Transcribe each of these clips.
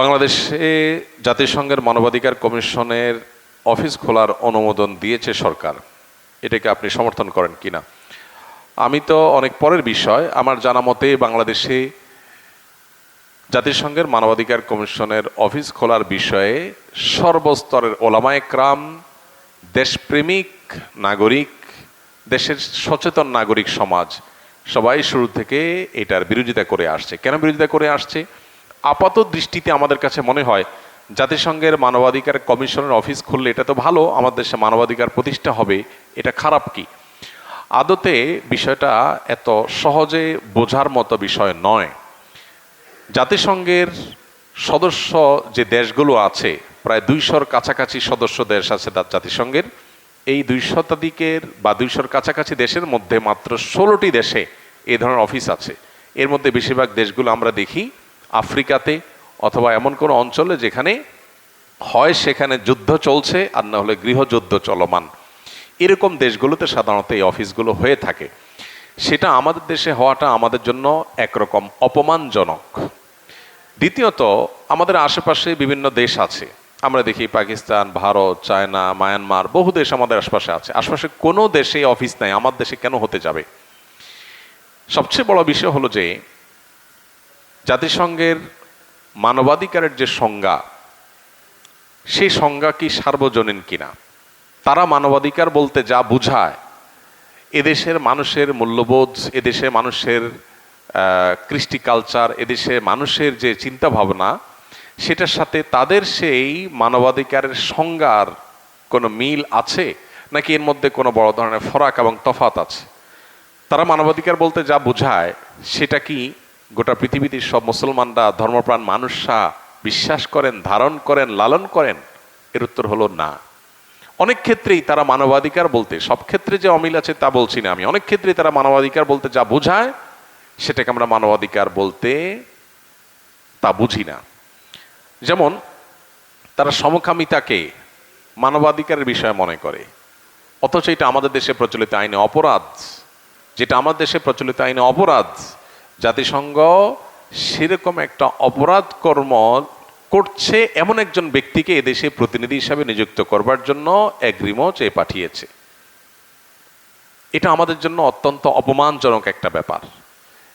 বাংলাদেশে জাতিসংঘের মানবাধিকার কমিশনের অফিস খোলার অনুমোদন দিয়েছে সরকার। এটাকে আপনি সমর্থন করেন কিনা? আমি তো অনেক পরের বিষয়। আমার জানা মতে বাংলাদেশে জাতিসংঘের মানবাধিকার কমিশনের অফিস খোলার বিষয়ে সর্বস্তরের ওলামায় ক্রাম দেশপ্রেমিক নাগরিক, দেশের সচেতন নাগরিক সমাজ সবাই শুরু থেকে এটার বিরোধিতা করে আসছে। কেন বিরোধিতা করে আসছে? আপাত দৃষ্টিতে আমাদের কাছে মনে হয়, জাতিসংঘের মানবাধিকার কমিশনের অফিস খুললে এটা তো ভালো আমাদের দেশে মানবাধিকার প্রতিষ্ঠা হবে, এটা খারাপ কি? আদতে বিষয়টা এত সহজে বোঝার মতো বিষয় নয়। জাতিসংঘের সদস্য যে দেশগুলো আছে, প্রায় দুইশোর কাছাকাছি সদস্য দেশ আছে তার জাতিসংঘের। এই দুই শতাধিকের বা দুইশোর কাছাকাছি দেশের মধ্যে মাত্র ষোলোটি দেশে এ ধরনের অফিস আছে। এর মধ্যে বেশিরভাগ দেশগুলো আমরা দেখি আফ্রিকাতে অথবা এমন কোনো অঞ্চলে যেখানে হয় সেখানে যুদ্ধ চলছে আর না হলে গৃহযুদ্ধ চলমান। এরকম দেশগুলোতে সাধারণত এই অফিসগুলো হয়ে থাকে। সেটা আমাদের দেশে হওয়াটা আমাদের জন্য একরকম অপমানজনক। দ্বিতীয়ত, আমাদের আশেপাশে বিভিন্ন দেশ আছে। আমরা দেখি পাকিস্তান, ভারত, চায়না, মায়ানমার, বহু দেশ আমাদের আশপাশে আছে। আশপাশে কোনো দেশে অফিস নাই। আমার দেশে কেন হতে যাবে? সবচেয়ে বড় বিষয় হলো যে জাতিসংঘের মানবাধিকারের যে সংজ্ঞা, সেই সংজ্ঞা কি সার্বজনীন কিনা? তারা মানবাধিকার বলতে যা বুঝায়, এদেশের মানুষের মূল্যবোধ, এদেশে মানুষের কৃষ্টি কালচার এদেশে মানুষের যে চিন্তা ভাবনা সেটার সাথে তাদের সেই মানবাধিকারের সংজ্ঞার কোনো মিল আছে? নাকি এর মধ্যে কোনো বড় ধরনের ফরাক এবং তফাত আছে? তারা মানবাধিকার বলতে যা বোঝায়, সেটা কি গোটা পৃথিবীতে সব মুসলমানরা ধর্মপ্রাণ মানুষরা বিশ্বাস করেন, ধারণ করেন, লালন করেন, এর উত্তর হলো না। অনেক ক্ষেত্রেই তারা মানবাধিকার বলতে, সব ক্ষেত্রে যে অমিল আছে তা বলছি না আমি, অনেক ক্ষেত্রেই তারা মানবাধিকার বলতে যা বোঝায়, সেটাকে আমরা মানবাধিকার বলতে তা বুঝি না। যেমন, তারা সমকামিতাকে মানবাধিকারের বিষয় মনে করে, অথচ এটা আমাদের দেশে প্রচলিত আইনে অপরাধ। যেটা আমাদের দেশে প্রচলিত আইনে অপরাধ জাতিসংঘ সেরকম একটা অপরাধ কর্ম করছে এমন একজন ব্যক্তিকে এদেশে প্রতিনিধি হিসাবে নিযুক্ত করবার জন্য এগ্রিমো চেয়ে পাঠিয়েছে। এটা আমাদের জন্য অত্যন্ত অপমানজনক একটা ব্যাপার।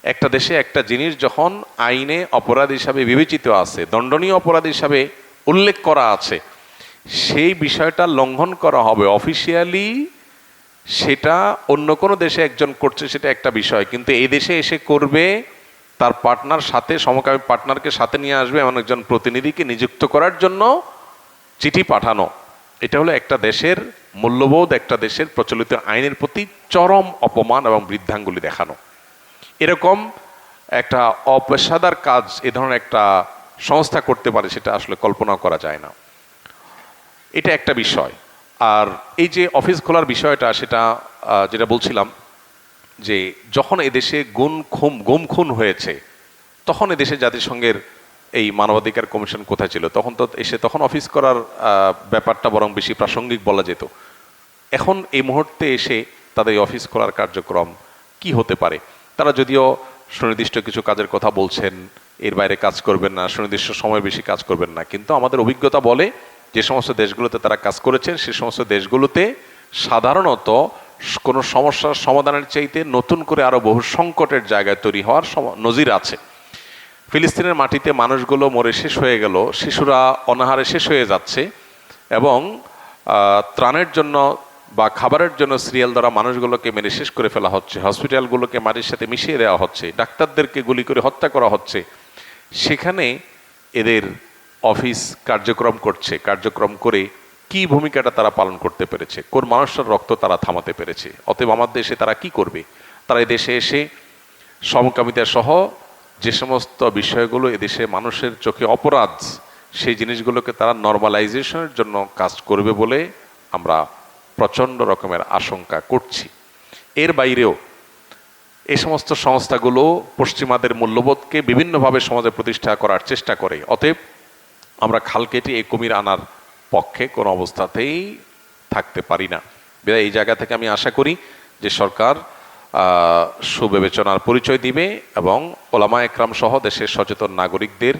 একটা দেশে একটা জিনিস যখন আইনে অপরাধ হিসাবে বিবেচিত আছে, দণ্ডনীয় অপরাধ হিসাবে উল্লেখ করা আছে, সেই বিষয়টা লঙ্ঘন করা হবে। অফিসিয়ালি সেটা অন্য কোনো দেশে একজন করছে, সেটা একটা বিষয়। কিন্তু এই দেশে এসে করবে, তার পার্টনার সাথে, সমকামী পার্টনারকে সাথে নিয়ে আসবে এমন একজন প্রতিনিধিকে নিযুক্ত করার জন্য চিঠি পাঠানো। এটা হলো একটা দেশের মূল্যবোধ, একটা দেশের প্রচলিত আইনের প্রতি চরম অপমান এবং বৃদ্ধাঙ্গুলি দেখানো। এরকম একটা অপেশাদার কাজ এ ধরনের একটা সংস্থা করতে পারে, সেটা আসলে কল্পনা করা যায় না। এটা একটা বিষয়। আর এই যে অফিস খোলার বিষয়টা, সেটা যেটা বলছিলাম যে যখন এদেশে গুণ খুম, গুম খুন হয়েছে, তখন এদেশে জাতিসংঘের এই মানবাধিকার কমিশন কোথায় ছিল? তখন তো এসে, তখন অফিস করার ব্যাপারটা বরং বেশি প্রাসঙ্গিক বলা যেত। এখন এই মুহূর্তে এসে তাদের অফিস খোলার কার্যক্রম কি হতে পারে? তারা যদিও সুনির্দিষ্ট কিছু কাজের কথা বলছেন, এর বাইরে কাজ করবেন না, সুনির্দিষ্ট সময় বেশি কাজ করবেন না, কিন্তু আমাদের অভিজ্ঞতা বলে যে সমস্ত দেশগুলোতে তারা কাজ করেছেন, সে সমস্ত দেশগুলোতে সাধারণত কোনো সমস্যার সমাধানের চাইতে নতুন করে আরও বহু সংকটের জায়গায় তৈরি হওয়ার নজির আছে। ফিলিস্তিনের মাটিতে মানুষগুলো মরে শেষ হয়ে গেল, শিশুরা অনাহারে শেষ হয়ে যাচ্ছে এবং ত্রাণের জন্য বা খাবারের জন্য সিরিয়াল দ্বারা মানুষগুলোকে মেরে শেষ করে ফেলা হচ্ছে, হসপিটালগুলোকে মাটির সাথে মিশিয়ে দেওয়া হচ্ছে, ডাক্তারদেরকে গুলি করে হত্যা করা হচ্ছে। সেখানে এদের অফিস কার্যক্রম করছে, কার্যক্রম করে কি ভূমিকাটা তারা পালন করতে পেরেছে, কোন মানুষের রক্ত তারা থামাতে পেরেছে, অতএব আমার দেশে তারা কি করবে? তারা এদেশে এসে সমকামিতা সহ যে সমস্ত বিষয়গুলো এদেশে মানুষের চোখে অপরাধ, সেই জিনিসগুলোকে তারা নর্মালাইজেশনের জন্য কাজ করবে বলে আমরা প্রচণ্ড রকমের আশঙ্কা করছি। এর বাইরেও এই সমস্ত সংস্থাগুলো পশ্চিমাদের মূল্যবোধকে বিভিন্নভাবে সমাজে প্রতিষ্ঠা করার চেষ্টা করে, অতএব আমরা খাল কেটে এই কুমির আনার পক্ষে কোনো অবস্থাতেই থাকতে পারি না। বিদায়, এই জায়গা থেকে আমি আশা করি যে সরকার সুবিবেচনার পরিচয় দিবে এবং ওলামা একরাম সহ দেশের সচেতন নাগরিকদের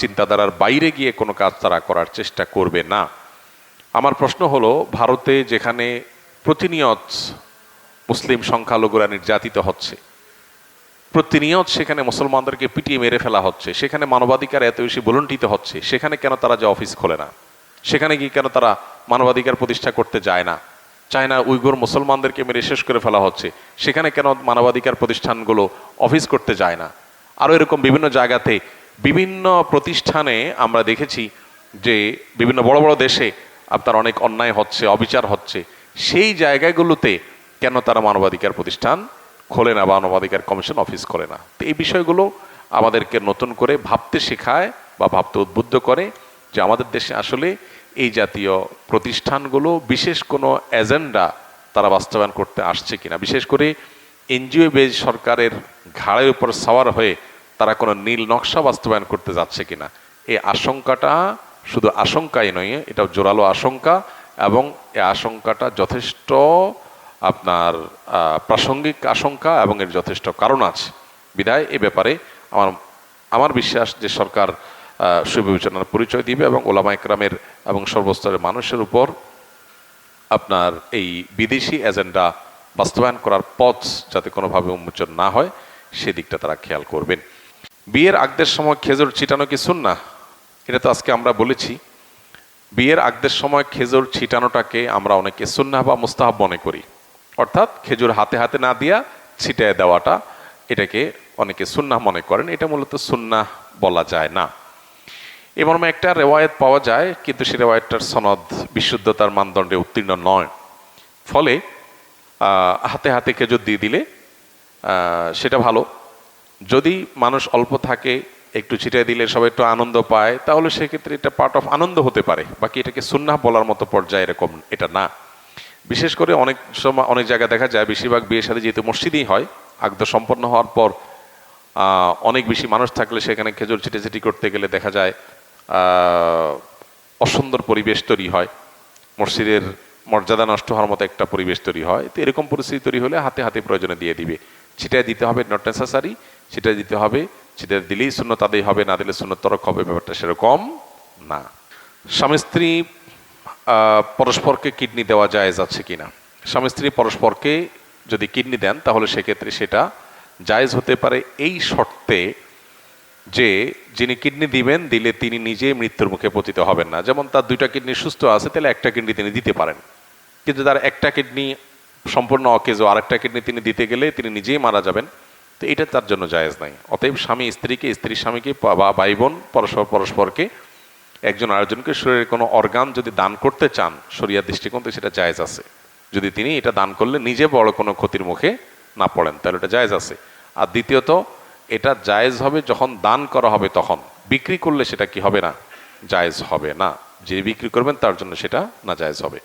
চিন্তাধারার বাইরে গিয়ে কোনো কাজ তারা করার চেষ্টা করবে না। আমার প্রশ্ন হলো, ভারতে যেখানে প্রতিনিয়ত মুসলিম সংখ্যালঘুরা নির্যাতিত হচ্ছে প্রতিনিয়ত সেখানে মুসলমানদেরকে পিটিয়ে মেরে ফেলা হচ্ছে, সেখানে মানবাধিকার এত বেশি বলুণ্ঠিত হচ্ছে, সেখানে কেন তারা যে অফিস খোলে না? সেখানে গিয়ে কেন তারা মানবাধিকার প্রতিষ্ঠা করতে যায় না? চায় না উইগুর মুসলমানদেরকে মেরে শেষ করে ফেলা হচ্ছে, সেখানে কেন মানবাধিকার প্রতিষ্ঠানগুলো অফিস করতে যায় না? আরও এরকম বিভিন্ন জায়গাতে বিভিন্ন প্রতিষ্ঠানে আমরা দেখেছি যে বিভিন্ন বড় বড় দেশে আপনার অনেক অন্যায় হচ্ছে, অবিচার হচ্ছে, সেই জায়গাগুলোতে কেন তারা মানবাধিকার প্রতিষ্ঠান খোলে না বা মানবাধিকার কমিশন অফিস করে না। তো এই বিষয়গুলো আমাদেরকে নতুন করে ভাবতে শেখায় বা ভাবতে উদ্বুদ্ধ করে যে আমাদের দেশে আসলে এই জাতীয় প্রতিষ্ঠানগুলো বিশেষ কোনো এজেন্ডা তারা বাস্তবায়ন করতে আসছে কিনা। বিশেষ করে এনজিও বেজ সরকারের ঘাড়ের উপর সাওয়ার হয়ে তারা কোনো নীল নকশা বাস্তবায়ন করতে যাচ্ছে কিনা। এই আশঙ্কাটা শুধু আশঙ্কাই নয় এটা জোরালো আশঙ্কা এবং এই আশঙ্কাটা যথেষ্ট আপনার প্রাসঙ্গিক আশঙ্কা এবং এর যথেষ্ট কারণ আছে। বিধায় এ ব্যাপারে আমার আমার বিশ্বাস যে সরকার সুবিবেচনার পরিচয় দিবে এবং ওলামা একরামের এবং সর্বস্তরের মানুষের উপর আপনার এই বিদেশি এজেন্ডা বাস্তবায়ন করার পথ যাতে কোনোভাবে উন্মোচন না হয়, সেদিকটা তারা খেয়াল করবেন। বিয়ের আগদের সময় খেজুর ছিটানো কি না এটা তো আজকে আমরা বলেছি। বিয়ের আগদের সময় খেজুর ছিটানোটাকে আমরা অনেকে সুন্নাহ বা মুস্তাহাব মনে করি। অর্থাৎ খেজুর হাতে হাতে না দিয়া ছিটায় দেওয়াটা, এটাকে অনেকে সুন্নাহ মনে করেন। এটা মূলত সুন্নাহ বলা যায় না। এ মর্মে একটা রেওয়ায়ত পাওয়া যায়, কিন্তু সে রেওয়ায়তটার সনদ বিশুদ্ধতার মানদণ্ডে উত্তীর্ণ নয়। ফলে হাতে হাতে খেজুর দিয়ে দিলে সেটা ভালো। যদি মানুষ অল্প থাকে, একটু ছিটিয়ে দিলে সবাই একটু আনন্দ পায়, তাহলে সেক্ষেত্রে এটা পার্ট অফ আনন্দ হতে পারে। বাকি এটাকে সুন্নাহ বলার মতো পর্যায়ে এরকম এটা না। বিশেষ করে অনেক সময়, অনেক জায়গায় দেখা যায় বেশিরভাগ বিয়ের সাথে যেহেতু মসজিদেই হয় আগদ সম্পন্ন হওয়ার পর অনেক বেশি মানুষ থাকলে সেখানে খেজুর ছিটেছিটি করতে গেলে দেখা যায় অসুন্দর পরিবেশ তৈরি হয়। মসজিদের মর্যাদা নষ্ট হওয়ার মতো একটা পরিবেশ তৈরি হয়। তো এরকম পরিস্থিতি তৈরি হলে হাতে হাতে প্রয়োজনে দিয়ে দিবে। ছিটায় দিতে হবে নট নেসেসারি ছিটায় দিতে হবে, ছিটায় দিলেই শূন্য তাদের হবে, না দিলে শূন্য তরক হবে, ব্যাপারটা সেরকম না। স্বামী স্ত্রী পরস্পরকে কিডনি দেওয়া জায়েজ আছে কিনা? স্বামী স্ত্রী পরস্পরকে যদি কিডনি দেন, তাহলে সেক্ষেত্রে সেটা জায়েজ হতে পারে এই শর্তে যে যিনি কিডনি দিবেন, দিলে তিনি নিজে মৃত্যুর মুখে পতিত হবেন না। যেমন তার দুইটা কিডনি সুস্থ আছে, তাহলে একটা কিডনি তিনি দিতে পারেন। কিন্তু তার একটা কিডনি সম্পূর্ণ অকেজো, আরেকটা কিডনি তিনি দিতে গেলে তিনি নিজেই মারা যাবেন। তো এটা তার জন্য জায়েজ নাই। অতএব স্বামী স্ত্রীকে, স্ত্রী স্বামীকে বা ভাই বোন পরস্পর পরস্পরকে একজন আরেকজনকে শরীরের কোনো অর্গান যদি দান করতে চান, শরিয়ার দৃষ্টিকোণ থেকে সেটা জায়জ আছে। যদি তিনি এটা দান করলে নিজে বড় কোনো ক্ষতির মুখে না পড়েন, তাহলে এটা জায়জ আছে। আর দ্বিতীয়ত, এটা জায়েজ হবে যখন দান করা হবে তখন। বিক্রি করলে সেটা কি হবে না? জায়েজ হবে না। যে বিক্রি করবেন তার জন্য সেটা না জায়েজ হবে।